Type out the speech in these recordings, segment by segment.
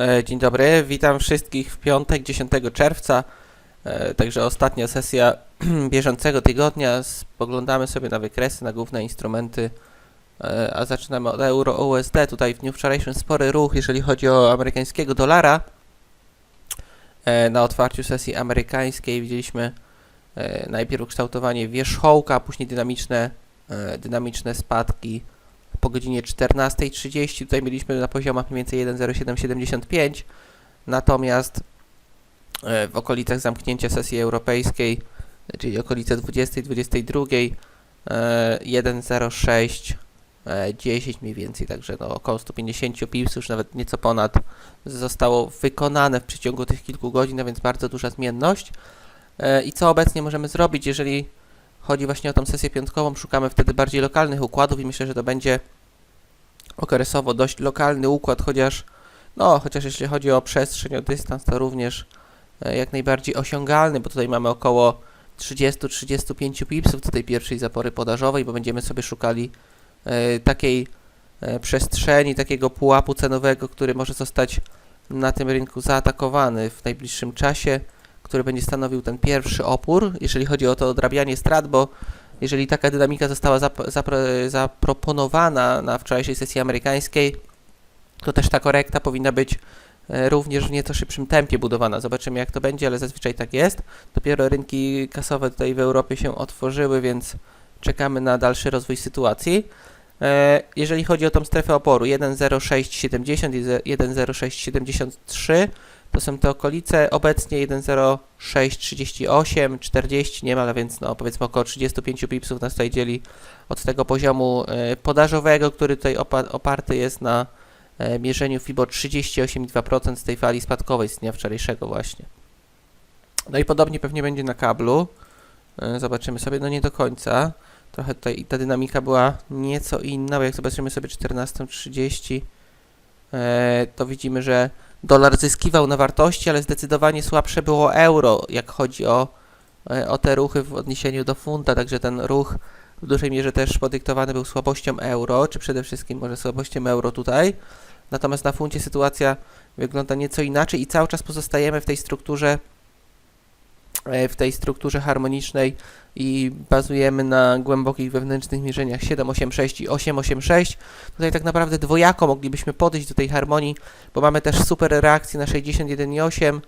E, Dzień dobry, witam wszystkich w piątek 10 czerwca, e, także ostatnia sesja bieżącego tygodnia. Spoglądamy sobie na wykresy, na główne instrumenty, e, a zaczynamy od euro USD. Tutaj w dniu wczorajszym spory ruch, jeżeli chodzi o amerykańskiego dolara. Na otwarciu sesji amerykańskiej widzieliśmy najpierw kształtowanie wierzchołka, później dynamiczne, dynamiczne spadki po godzinie 14.30 tutaj mieliśmy na poziomach mniej więcej 1.0775 natomiast e, w okolicach zamknięcia sesji europejskiej czyli okolice 20.22 e, 1.06 e, 10 mniej więcej, także no około 150 pips, już nawet nieco ponad zostało wykonane w przeciągu tych kilku godzin, a więc bardzo duża zmienność. E, I co obecnie możemy zrobić, jeżeli chodzi właśnie o tą sesję piątkową, szukamy wtedy bardziej lokalnych układów i myślę, że to będzie okresowo dość lokalny układ, chociaż no, chociaż jeśli chodzi o przestrzeń, o dystans, to również e, jak najbardziej osiągalny, bo tutaj mamy około 30-35 pipsów do tej pierwszej zapory podażowej, bo będziemy sobie szukali e, takiej e, przestrzeni, takiego pułapu cenowego, który może zostać na tym rynku zaatakowany w najbliższym czasie, który będzie stanowił ten pierwszy opór, jeżeli chodzi o to odrabianie strat, bo jeżeli taka dynamika została zap- zapro- zaproponowana na wczorajszej sesji amerykańskiej, to też ta korekta powinna być e, również w nieco szybszym tempie budowana. Zobaczymy jak to będzie, ale zazwyczaj tak jest. Dopiero rynki kasowe tutaj w Europie się otworzyły, więc czekamy na dalszy rozwój sytuacji. E, Jeżeli chodzi o tą strefę oporu 1.0670 i 1.0673 to są te okolice, obecnie 1.0638, 40 niemal, a więc no powiedzmy około 35 pipsów nas tutaj dzieli od tego poziomu e, podażowego, który tutaj opa- oparty jest na e, mierzeniu FIBO 38,2% z tej fali spadkowej z dnia wczorajszego właśnie. No i podobnie pewnie będzie na kablu. Zobaczymy sobie, no nie do końca. Trochę tutaj ta dynamika była nieco inna, bo jak zobaczymy sobie 14.30, e, to widzimy, że dolar zyskiwał na wartości, ale zdecydowanie słabsze było euro, jak chodzi o, e, o te ruchy w odniesieniu do funta, także ten ruch w dużej mierze też podyktowany był słabością euro, czy przede wszystkim może słabością euro tutaj. Natomiast na funcie sytuacja wygląda nieco inaczej i cały czas pozostajemy w tej strukturze w tej strukturze harmonicznej i bazujemy na głębokich wewnętrznych mierzeniach 786 i 886. Tutaj tak naprawdę dwojako moglibyśmy podejść do tej harmonii, bo mamy też super reakcję na 61,8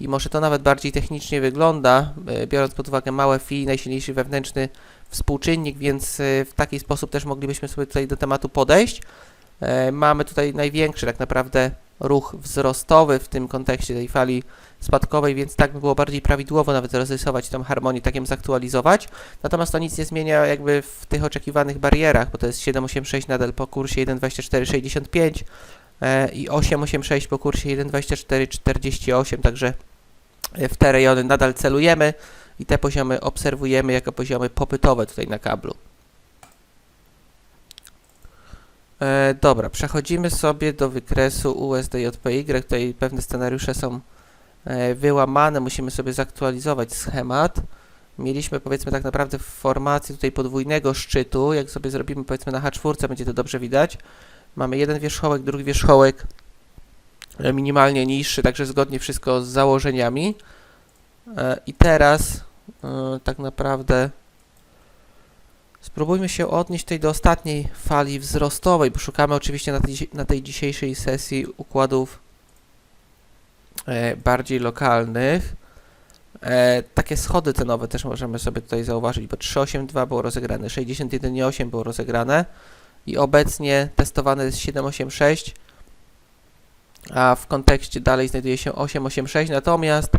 i może to nawet bardziej technicznie wygląda, e, biorąc pod uwagę małe fi, najsilniejszy wewnętrzny współczynnik, więc e, w taki sposób też moglibyśmy sobie tutaj do tematu podejść. E, Mamy tutaj największy tak naprawdę ruch wzrostowy w tym kontekście tej fali spadkowej, więc tak by było bardziej prawidłowo nawet rozrysować tą harmonię, tak ją zaktualizować. Natomiast to nic nie zmienia jakby w tych oczekiwanych barierach, bo to jest 786 nadal po kursie 1.2465 e, i 886 po kursie 1.2448, także e, w te rejony nadal celujemy i te poziomy obserwujemy jako poziomy popytowe tutaj na kablu. E, dobra, przechodzimy sobie do wykresu USDJPY. Tutaj pewne scenariusze są wyłamane, musimy sobie zaktualizować schemat. Mieliśmy powiedzmy tak naprawdę w formacji tutaj podwójnego szczytu. Jak sobie zrobimy powiedzmy na H4, będzie to dobrze widać. Mamy jeden wierzchołek, drugi wierzchołek e, minimalnie niższy, także zgodnie wszystko z założeniami. E, I teraz e, tak naprawdę Spróbujmy się odnieść tutaj do ostatniej fali wzrostowej, bo szukamy oczywiście na tej, na tej dzisiejszej sesji układów e, bardziej lokalnych. E, takie schody cenowe też możemy sobie tutaj zauważyć, bo 382 było rozegrane, 61,8 było rozegrane i obecnie testowane jest 786, a w kontekście dalej znajduje się 886, natomiast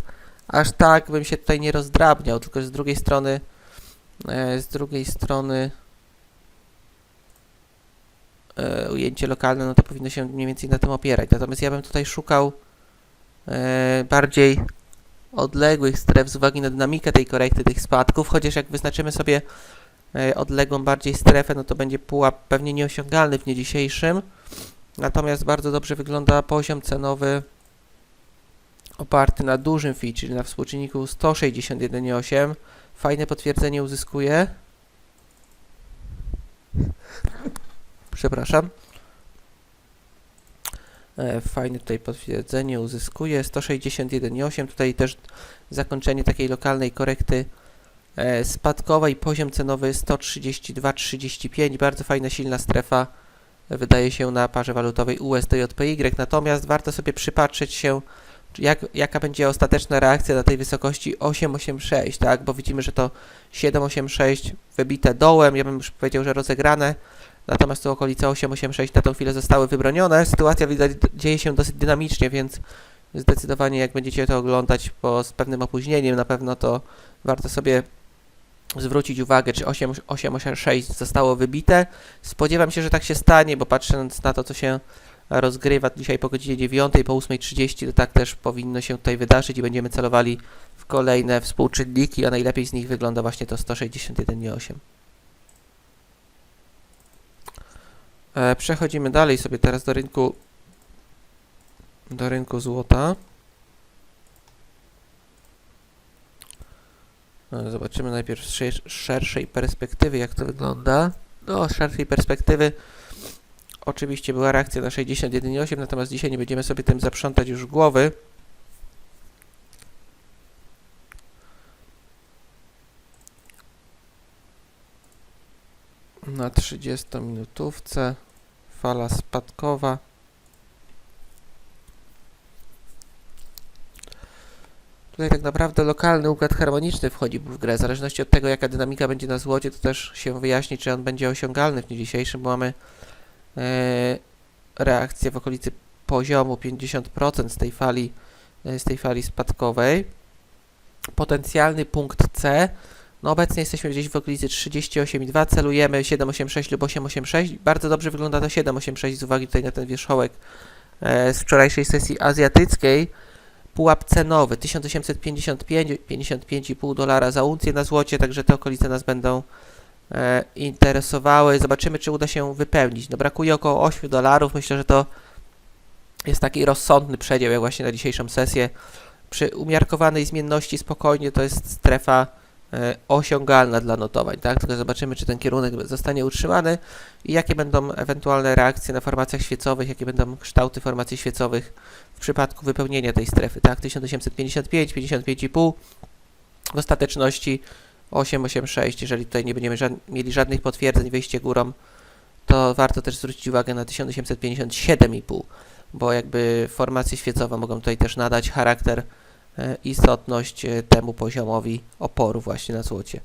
aż tak bym się tutaj nie rozdrabniał, tylko z drugiej strony E, Z drugiej strony e, ujęcie lokalne, no to powinno się mniej więcej na tym opierać. Natomiast ja bym tutaj szukał e, bardziej odległych stref z uwagi na dynamikę tej korekty, tych spadków, chociaż jak wyznaczymy sobie e, odległą bardziej strefę, no to będzie pułap pewnie nieosiągalny w dniu dzisiejszym. Natomiast bardzo dobrze wygląda poziom cenowy oparty na dużym fee, czyli na współczynniku 161,8 fajne potwierdzenie uzyskuje. Przepraszam. E, Fajne tutaj potwierdzenie uzyskuje 161,8. Tutaj też zakończenie takiej lokalnej korekty e, spadkowej. Poziom cenowy 132,35. Bardzo fajna, silna strefa e, wydaje się na parze walutowej USD-JPY. Natomiast warto sobie przypatrzeć się, jak, jaka będzie ostateczna reakcja na tej wysokości 8,86, tak? Bo widzimy, że to 7,86 wybite dołem. Ja bym już powiedział, że rozegrane. Natomiast tu okolice 886 na tą chwilę zostały wybronione. Sytuacja widać dzieje się dosyć dynamicznie, więc zdecydowanie jak będziecie to oglądać po, z pewnym opóźnieniem, na pewno to warto sobie zwrócić uwagę, czy 8, 886 zostało wybite. Spodziewam się, że tak się stanie, bo patrząc na to, co się rozgrywa dzisiaj po godzinie 9, po 8.30, to tak też powinno się tutaj wydarzyć i będziemy celowali w kolejne współczynniki, a najlepiej z nich wygląda właśnie to 161,8. E, Przechodzimy dalej sobie teraz do rynku do rynku złota. E, Zobaczymy najpierw z szer- szerszej perspektywy, jak to wygląda. No, z szerszej perspektywy oczywiście była reakcja na 61,8, natomiast dzisiaj nie będziemy sobie tym zaprzątać już głowy. Na 30-minutówce fala spadkowa. Tutaj tak naprawdę lokalny układ harmoniczny wchodzi w grę. W zależności od tego, jaka dynamika będzie na złocie, to też się wyjaśni, czy on będzie osiągalny w dniu dzisiejszym, bo mamy e, reakcję w okolicy poziomu 50% z tej fali, e, z tej fali spadkowej. Potencjalny punkt C. No obecnie jesteśmy gdzieś w okolicy 38,2, celujemy 7,86 lub 8,86. Bardzo dobrze wygląda to 7,86 z uwagi tutaj na ten wierzchołek e, z wczorajszej sesji azjatyckiej. Pułap cenowy 1855, 55,5 dolara za uncję na złocie, także te okolice nas będą e, interesowały. Zobaczymy, czy uda się wypełnić. No brakuje około 8 dolarów. Myślę, że to jest taki rozsądny przedział, jak właśnie na dzisiejszą sesję. Przy umiarkowanej zmienności spokojnie to jest strefa osiągalna dla notowań, tak? Tylko zobaczymy, czy ten kierunek zostanie utrzymany i jakie będą ewentualne reakcje na formacjach świecowych, jakie będą kształty formacji świecowych w przypadku wypełnienia tej strefy, tak? 1855, 55,5 w ostateczności 886, jeżeli tutaj nie będziemy mieli żadnych potwierdzeń wyjście górą, to warto też zwrócić uwagę na 1857,5, bo jakby formacje świecowe mogą tutaj też nadać charakter, e, istotność e, temu poziomowi oporu właśnie na złocie.